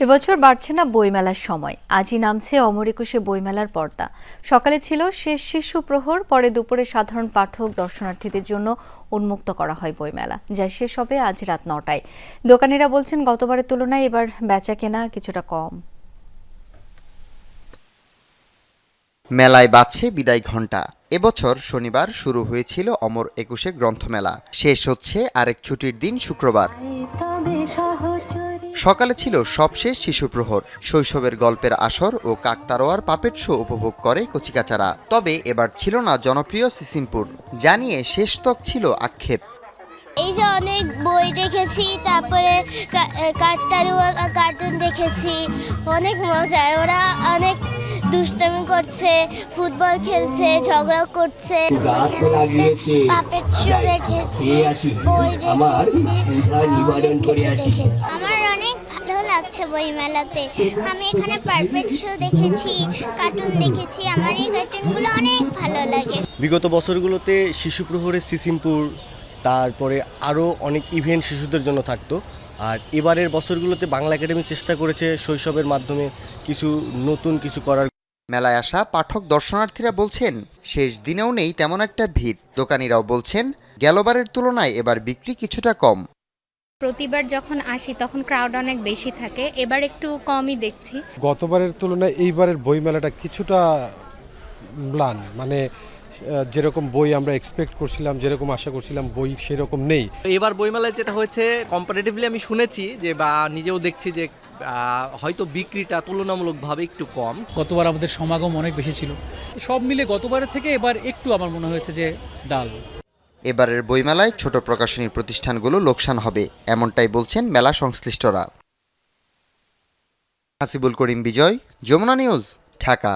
এবছর বাড়ছে না বইমেলার সময়। আজই নামছে অমর একুশে বইমেলার পর্দা। সকালে ছিল শেষ শিশু প্রহর পরে দুপুরে সাধারণ পাঠক দর্শনার্থীদের জন্য উন্মুক্ত করা হয় বইমেলা যা শেষ হবে আজ রাত নটায়। দোকানিরা বলছেন গতবারের তুলনায় এবার বেচা কেনা কিছুটা কম। মেলায় বাজছে বিদায় ঘণ্টা। এবছর শনিবার শুরু হয়েছিল অমর একুশে গ্রন্থমেলা। শেষ হচ্ছে আরেক ছুটির দিন শুক্রবার। সকালে ছিল সবশেষ শিশু প্রহর। শৈশবের গল্পের আসর ও কাকতারোয়ার পাপেট শো উপভোগ করে কচিকাচারা। তবে এবার ছিল না জনপ্রিয় সিসিমপুর। জানিয়ে শেষ তক ছিল আক্ষেপ। এই যে অনেক বই দেখেছি তারপরে কাকতারুয়া কার্টুন দেখেছি অনেক মজা। ওরা অনেক দুষ্টামি করছে ফুটবল খেলছে ঝগড়া করছে এখানে পাপেট শো দেখেছি বই দেখেছি অনেক কিছু দেখেছি। আমার বই মেলাতে। আমি এখানে পারপেট শো দেখেছি কার্টুন দেখেছি। আমার এই কার্টুনগুলো অনেক ভালো লাগে। বিগত বছরগুলোতে শিশু প্রহরে সিসিমপুর তারপরে আরও অনেক ইভেন্ট শিশুদের জন্য থাকতো। আর এবারের বছরগুলোতে বাংলা একাডেমি চেষ্টা করেছে শৈশবের মাধ্যমে কিছু নতুন কিছু করার। মেলায় আসা পাঠক দর্শনার্থীরা বলছেন শেষ দিনেও নেই তেমন একটা ভিড়। দোকানিরাও বলছেন গেলবারের তুলনায় এবার বিক্রি কিছুটা কম। প্রতিবার যখন আসি তখন ক্রাউড অনেক বেশি থাকে। এবার একটু কমই দেখছি। গতবারের তুলনায় এইবারের বইমেলাটা কিছুটা ম্লান। মানে যেরকম বই আমরা এক্সপেক্ট করছিলাম যেরকম আশা করছিলাম বই সেরকম নেই। এবার বইমেলায় যেটা হয়েছে কম্পারেটিভলি আমি শুনেছি যে বা নিজেও দেখছি যে হয়তো বিক্রিটা তুলনামূলকভাবে একটু কম। গতবার আমাদের সমাগম অনেক বেশি ছিল। সব মিলে গতবারের থেকে এবার একটু আমার মনে হয়েছে যে ডাল। এবারের বইমেলায় ছোট প্রকাশনী প্রতিষ্ঠানগুলো লোকসান হবে, এমনটাই বলছেন মেলা সংশ্লিষ্টরা। হাসিবুল করিম বিজয়, যমুনা নিউজ, ঢাকা।